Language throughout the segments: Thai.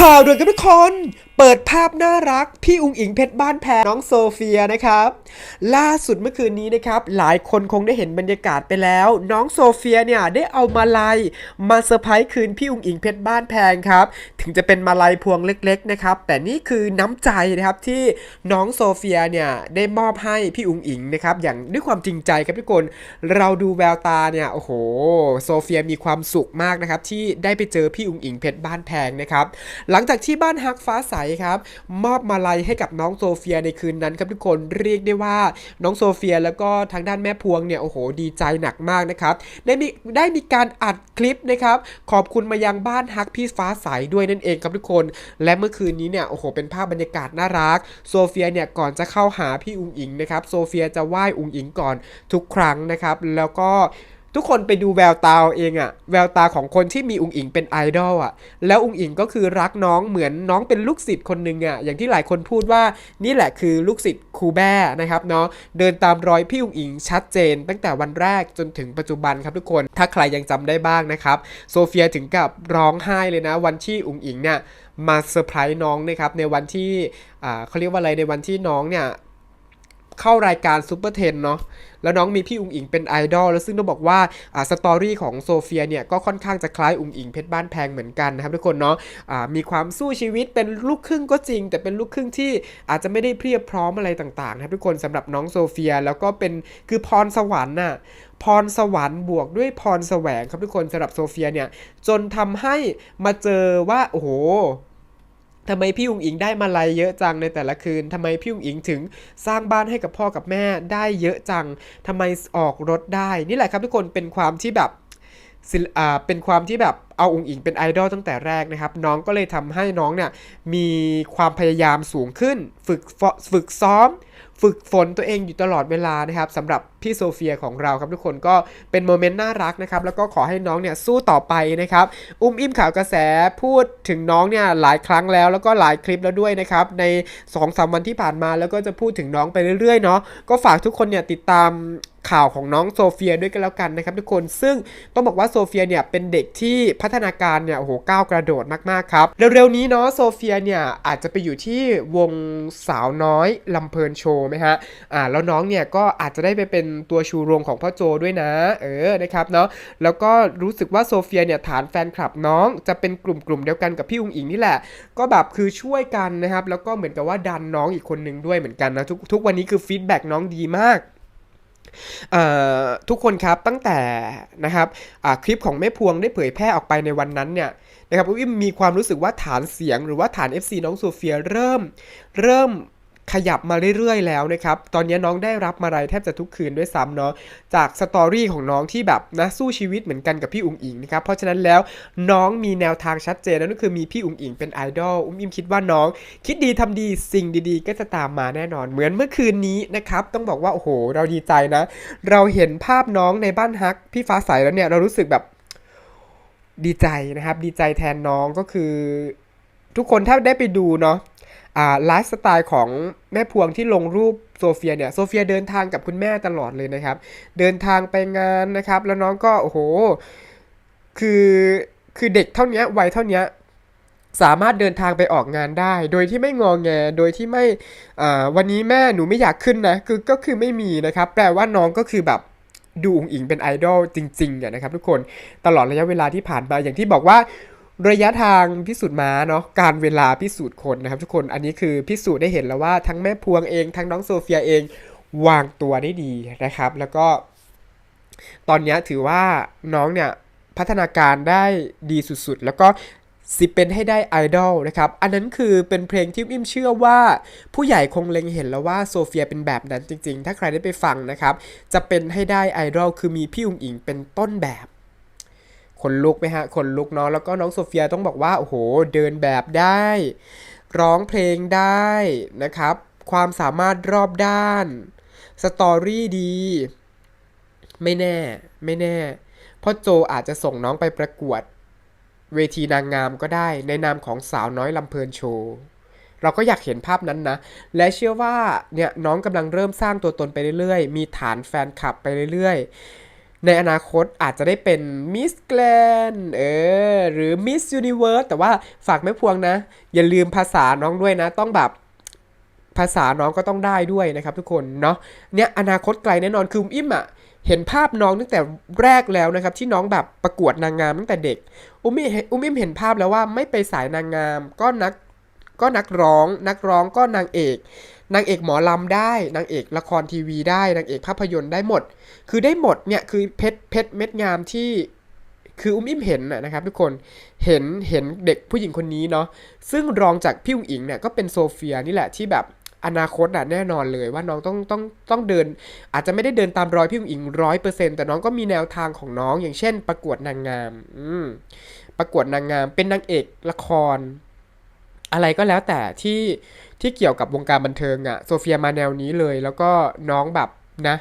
ข่าวด่วนกับทุกคน เปิดภาพน่ารัก พี่อุงอิงเพชรบ้านแพงน้องโซเฟียนะครับ ล่าสุดเมื่อคืนนี้นะครับ หลายคนคงได้เห็นบรรยากาศไปแล้ว น้องโซเฟียเนี่ยได้เอามาลัยมาเซอร์ไพรส์คืนพี่อุงอิงเพชรบ้านแพงครับ ถึงจะเป็นมาลัยพวงเล็กๆนะครับ แต่นี่คือน้ำใจนะครับที่น้องโซเฟียเนี่ยได้มอบให้พี่อุงอิงนะครับอย่างด้วยความจริงใจครับทุกคน เราดูแววตาเนี่ยโอ้โหโซเฟียมีความสุขมากนะครับที่ได้ไปเจอพี่อุงอิงเพชรบ้านแพงนะครับหลังจากที่บ้านฮักฟ้าใสครับ มอบมาลัยให้กับน้องโซเฟียในคืนนั้นครับทุกคนเรียกได้ว่าน้องโซเฟียแล้วก็ทางด้านแม่พวงเนี่ยโอ้โหดีใจหนักมากนะครับได้มีได้มีการอัดคลิปนะครับ ขอบคุณมายังบ้านฮักพี่ฟ้าใสด้วยนั่นเองครับทุกคน และเมื่อคืนนี้เนี่ยโอ้โหเป็นภาพบรรยากาศน่ารัก โซเฟียเนี่ยก่อนจะเข้าหาพี่อุงอิงนะครับโซเฟียจะไหว้อุงอิงก่อนทุกครั้งนะครับ แล้วก็ ทุกคนไปดูแววตาเองอะแววตาของคนที่มีอุงอิงเป็นไอดอลอะแล้วอุงอิงก็คือรักน้องเหมือนน้องเป็นลูกศิษย์คนหนึ่งอะอย่างที่หลายคนพูดว่านี่แหละคือลูกศิษย์ครูแบ้นะครับเนาะเดินตามรอยพี่อุงอิงชัดเจน ตั้งแต่วันแรกจนถึงปัจจุบันครับทุกคนถ้าใครยังจำได้บ้างนะครับโซเฟียถึงกับร้องไห้เลยนะ วันที่อุงอิงเนี่ยมาเซอร์ไพรส์น้องนะครับในวันที่อ่าเขาเรียกว่าอะไรในวันที่น้องเนี่ย เข้ารายการซูเปอร์เทนเนาะแล้วน้องมีพี่อุงอิงเป็นไอดอลแล้วซึ่งต้องบอกว่าอ่าสตอรี่ของโซเฟียเนี่ยก็ค่อนข้างจะคล้ายอุงอิงเพชรบ้านแพงเหมือนกันนะครับทุกคนเนาะอ่ามีความสู้ชีวิตเป็นลูกครึ่งก็จริง แต่เป็นลูกครึ่งที่อาจจะไม่ได้เพียบพร้อมอะไรต่างๆนะครับทุกคนสำหรับน้องโซเฟียแล้วก็เป็นคือพรสวรรค์น่ะพรสวรรค์บวกด้วยพรแสวงครับทุกคนสำหรับโซเฟียเนี่ยจนทำให้มาเจอว่าโอ้โห ทำไมพี่อุ๋งอิงได้มาลัยเยอะจังในแต่ละคืนทำไมพี่อุ๋งอิงถึงสร้างบ้านให้กับพ่อกับแม่ได้เยอะจังทำไมออกรถได้ นี่แหละครับทุกคนเป็นความที่แบบเป็นความที่แบบ เอาอุ๋งอิงเป็นไอดอลตั้งแต่แรกนะครับน้องก็เลยทำให้น้องเนี่ยมีความพยายามสูงขึ้น ฝึกฝึกซ้อม ฝึกฝนตัวเองอยู่ตลอดเวลานะครับสำหรับพี่โซเฟียของเราครับทุกคนก็เป็นโมเมนต์น่ารักนะครับแล้วก็ขอให้น้องเนี่ยสู้ต่อไปนะครับอุ้มอิ่มข่าวกระแสพูดถึงน้องเนี่ยหลายครั้งแล้วแล้วก็หลายคลิปแล้วด้วยนะครับใน2อสวันที่ผ่านมาแล้วก็จะพูดถึงน้องไปเรื่อยๆเนาะก็ฝากทุกคนเนี่ยติดตามข่าวของน้องโซเฟียด้วยกันแล้วกันนะครับทุกคนซึ่งต้องบอกว่าโซเฟียเนี่ยเป็นเด็กที่พัฒนาการเนี่ยโอ้โหก้าวกระโดดมากๆครับเร็วๆนี้เนาะโซเฟียเนี่ยอาจจะไปอยู่ที่วงสาวน้อยลำเพลินโชว์ไหมฮะอ่าแล้วน้องเนี่ยก็อาจจะได้ไปเป็นตัวชูโรงของพ่อโจด้วยนะ เออนะครับเนาะแล้วก็รู้สึกว่าโซเฟียเนี่ยฐานแฟนคลับน้องจะเป็นกลุ่มกลุ่มๆเดียวกันกับพี่อุงอิงนี่แหละ ก็แบบคือช่วยกันนะครับแล้วก็เหมือนกับว่าดันน้องอีกคนหนึ่งด้วยเหมือนกันนะทุกทุกวันนี้คือฟีดแบ็กน้องดีมาก ทุกคนครับตั้งแต่นะครับคลิปของแม่พวงได้เผยแพร่ออกไปในวันนั้นเนี่ยนะครับอุ้มมีความรู้สึกว่าฐานเสียงหรือว่าฐาน FC น้องโซเฟียเริ่มเริ่ม ขยับมาเรื่อยๆ แล้วนะครับ ตอนนี้น้องได้รับมาลัยแทบจะทุกคืนด้วยซ้ำเนาะ จากสตอรี่ของน้องที่แบบนะสู้ชีวิตเหมือนกันกับพี่อุ๋งอิงนะครับ เพราะฉะนั้นแล้วน้องมีแนวทางชัดเจนนั่นก็คือมีพี่อุ๋งอิงเป็นไอดอล อุ้มอิมคิดว่าน้อง คิดดีทำดีสิ่งดีๆ ก็จะตามมาแน่นอน เหมือนเมื่อคืนนี้นะครับ ต้องบอกว่าโอ้โห เราดีใจนะ เราเห็นภาพน้องในบ้านฮักพี่ฟ้าใสแล้วเนี่ยเรารู้สึกแบบดีใจนะครับ ดีใจแทนน้องก็คือ ทุกคนถ้าได้ไปดูเนาะ ไลฟ์สไตล์ของแม่พวงที่ลงรูปโซเฟียเนี่ยโซเฟียเดินทางกับคุณแม่ตลอดเลยนะครับ เดินทางไปงานนะครับ แล้วน้องก็โอ้โห คือคือเด็กเท่านี้วัยเท่านี้สามารถเดินทางไปออกงานได้ โดยที่ไม่งอแง โดยที่ไม่วันนี้แม่หนูไม่อยากขึ้นนะคือก็คือไม่มีนะครับ แปลว่าน้องก็คือแบบดูอุ๋งอิงเป็นไอดอลจริงๆอะนะครับทุกคนตลอดระยะเวลาที่ผ่านมาอย่างที่บอกว่า ระยะทางพิสูจน์ม้าเนาะการเวลาพิสูจน์คนนะครับ ทุกคนอันนี้คือพิสูจน์ได้เห็นแล้วว่าทั้งแม่พวงเองทั้งน้องโซเฟียเองวางตัวได้ดีนะครับ แล้วก็ ตอนนี้ถือว่าน้องเนี่ยพัฒนาการได้ดีสุดๆ แล้วก็สิเป็นให้ได้ไอดอลนะครับ อันนั้นคือเป็นเพลงที่อิมเชื่อว่า ผู้ใหญ่คงเล็งเห็นแล้วว่าโซเฟียเป็นแบบนั้นจริงๆ ถ้าใครได้ไปฟังนะครับ จะเป็นให้ได้ไอดอลคือมีพี่อุ๋งอิงเป็นต้นแบบ คนลุกไหมฮะ คนลุกเนาะ แล้วก็น้องโซเฟียต้องบอกว่า โอ้โห เดินแบบได้ ร้องเพลงได้นะครับ ความสามารถรอบด้าน สตอรี่ดี ไม่แน่ ไม่แน่เพราะโจอาจจะส่งน้องไปประกวด เวทีนางงามก็ได้ ในนามของสาวน้อยลำเพลินโชว์เราก็อยากเห็นภาพนั้นนะ และเชื่อว่าเนี่ยน้องกำลังเริ่มสร้างตัวตนไปเรื่อยๆ มีฐานแฟนคลับไปเรื่อยๆ ในอนาคตอาจจะได้เป็นมิสแกรนเออหรือมิสยูนิเวิร์สแต่ว่าฝากแม่พวงนะ อย่าลืมภาษาน้องด้วยนะ ต้องแบบภาษาน้องก็ต้องได้ด้วยนะครับทุกคนเนาะเนี่ยอนาคตไกลแน่นอนคืออุ้มอิ่มอะเห็นภาพน้องตั้งแต่แรกแล้วนะครับ ที่น้องแบบประกวดนางงามตั้งแต่เด็ก อุ้มอิ่มอุ้มอิ่มเห็นภาพแล้วว่าไม่ไปสายนางงาม ก็นักก็นักร้อง นักร้องก็นางเอก นางเอกหมอลำได้ นางเอกละครทีวีได้ นางเอกภาพยนตร์ได้หมด คือได้หมดเนี่ยคือเพชรเพชรเม็ดงามที่คืออุ้มอิ่มเห็นนะครับทุกคนเห็นเห็นเด็กผู้หญิงคนนี้เนาะซึ่งรองจากพี่อุ๋งอิงเนี่ยก็เป็นโซเฟียนี่แหละที่แบบอนาคตอะแน่นอนเลยว่าน้องต้องต้องต้องเดิน อาจจะไม่ได้เดินตามรอยพี่อุ๋งอิงร้อยเปอร์เซ็นต์แต่น้องก็มีแนวทางของน้องอย่างเช่น ประกวดนางงามอืมประกวดนางงามเป็นนางเอกละคร อะไรก็แล้วแต่ที่ ที่เกี่ยวกับวงการบันเทิงอะโซเฟียมาแนวนี้เลย แล้วก็น้องแบบนะ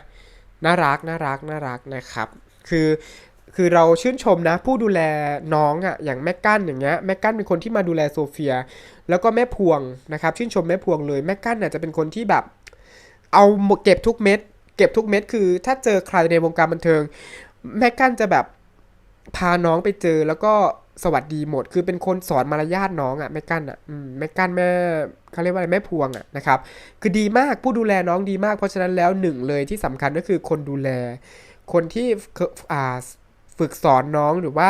น่ารักน่ารักน่ารักนะครับ คือคือเราชื่นชมนะ ผู้ดูแลน้องอะ่ะอย่างแม่กั้นอย่างเงี้ยแม่กั้นเป็นคนที่มาดูแลโซเฟีย แล้วก็แม่พวงนะครับ ชื่นชมแม่พวงเลยแม่กั้นเนี่ยจะเป็นคนที่แบบ เอาเก็บทุกเม็ดเก็บทุกเม็ดคือ ถ้าเจอใครในวงการบันเทิง แม่กั้นจะแบบพาน้องไปเจอแล้วก็ สวัสดีหมด คือเป็นคนสอนมารยาทน้องอะ่ะแม่กั้นอะ่ะอืมแม่กั้นแม่เขาเรียกว่าอะไรแม่พวงอะ่ะนะครับ คือดีมากผู้ดูแลน้องดีมาก เพราะฉะนั้นแล้วหนึ่งเลยที่สำคัญก็คือคนดูแล คนที่อ่าฝึกสอนน้องหรือว่า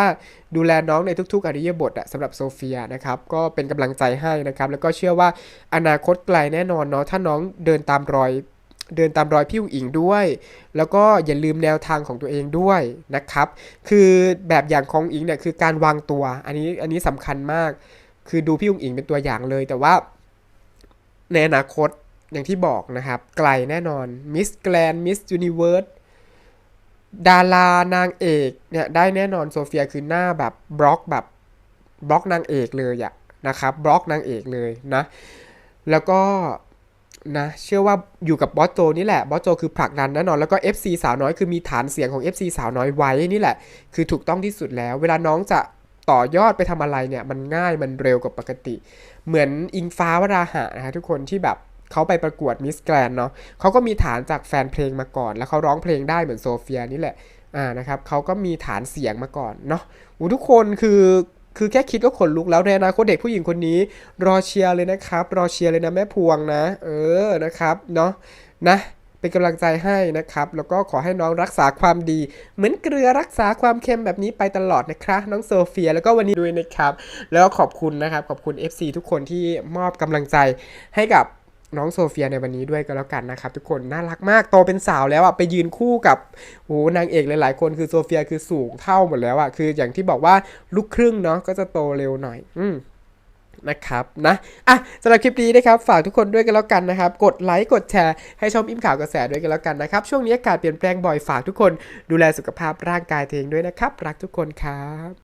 ดูแลน้องในทุกๆอริยบทอะสำหรับโซเฟียนะครับ ก็เป็นกำลังใจให้นะครับ แล้วก็เชื่อว่าอนาคตไกลแน่นอนเนาะถ้าน้องเดินตามรอย เดินตามรอยพี่อุ๋งอิงด้วย แล้วก็อย่าลืมแนวทางของตัวเองด้วยนะครับ คือแบบอย่างของอิงเนี่ยคือการวางตัว อันนี้อันนี้สำคัญมาก คือดูพี่อุ๋งอิงเป็นตัวอย่างเลย แต่ว่าในอนาคตอย่างที่บอกนะครับ ไกลแน่นอนมิสแกรนมิสยูนิเวิร์สดารานางเอกเนี่ยได้แน่นอนโซเฟียคือหน้าแบบบล็อกแบบบล็อกนางเอกเลยอะนะครับบล็อกนางเอกเลยนะ แล้วก็ นะเชื่อว่าอยู่กับบอสโจนี่แหละบอสโจคือผลักดันแน่นอนแล้วก็ FC สาวน้อยคือมีฐานเสียงของ FC สาวน้อยไว้นี่แหละ คือถูกต้องที่สุดแล้ว เวลาน้องจะต่อยอดไปทำอะไรเนี่ย มันง่ายมันเร็วกว่าปกติ เหมือนอิงฟ้าวราหะนะฮะทุกคนที่แบบเขาไปประกวดมิสแกรนเนาะเขาก็มีฐานจากแฟนเพลงมาก่อน แล้วเขาร้องเพลงได้เหมือนโซเฟียนี่แหละอ่านะครับเขาก็มีฐานเสียงมาก่อนเนาะอู้ทุกคนคือ คือแค่คิดก็ขนลุกแล้วในอนาคตเด็กผู้หญิงคนนี้ รอเชียร์เลยนะครับ รอเชียร์เลยนะแม่พวงนะ เออนะครับเนาะนะเป็นกำลังใจให้นะครับ แล้วก็ขอให้น้องรักษาความดี เหมือนเกลือรักษาความเค็มแบบนี้ไปตลอดนะครับน้องโซเฟียแล้วก็วันนี้ด้วยนะครับ แล้วขอบคุณนะครับ ขอบคุณ FC ทุกคนที่มอบกำลังใจให้กับ น้องโซเฟียในวันนี้ด้วยก็แล้วกันนะครับทุกคนน่ารักมากโตเป็นสาวแล้วอะไปยืนคู่กับโอ้นางเอกหลายๆ คนคือโซเฟียคือสูงเท่าหมดแล้วอะคืออย่างที่บอกว่าลูกครึ่งเนาะก็จะโตเร็วหน่อย อืมนะครับนะอะสำหรับคลิปนี้นะครับฝากทุกคนด้วยกันแล้วกันนะครับ กดไลค์กดแชร์ให้ชมอิ่มข่าวกระแสด้วยกันแล้วกันนะครับ ช่วงนี้อากาศเปลี่ยนแปลงบ่อยฝากทุกคนดูแลสุขภาพร่างกายตัวเองด้วยนะครับ รักทุกคนครับ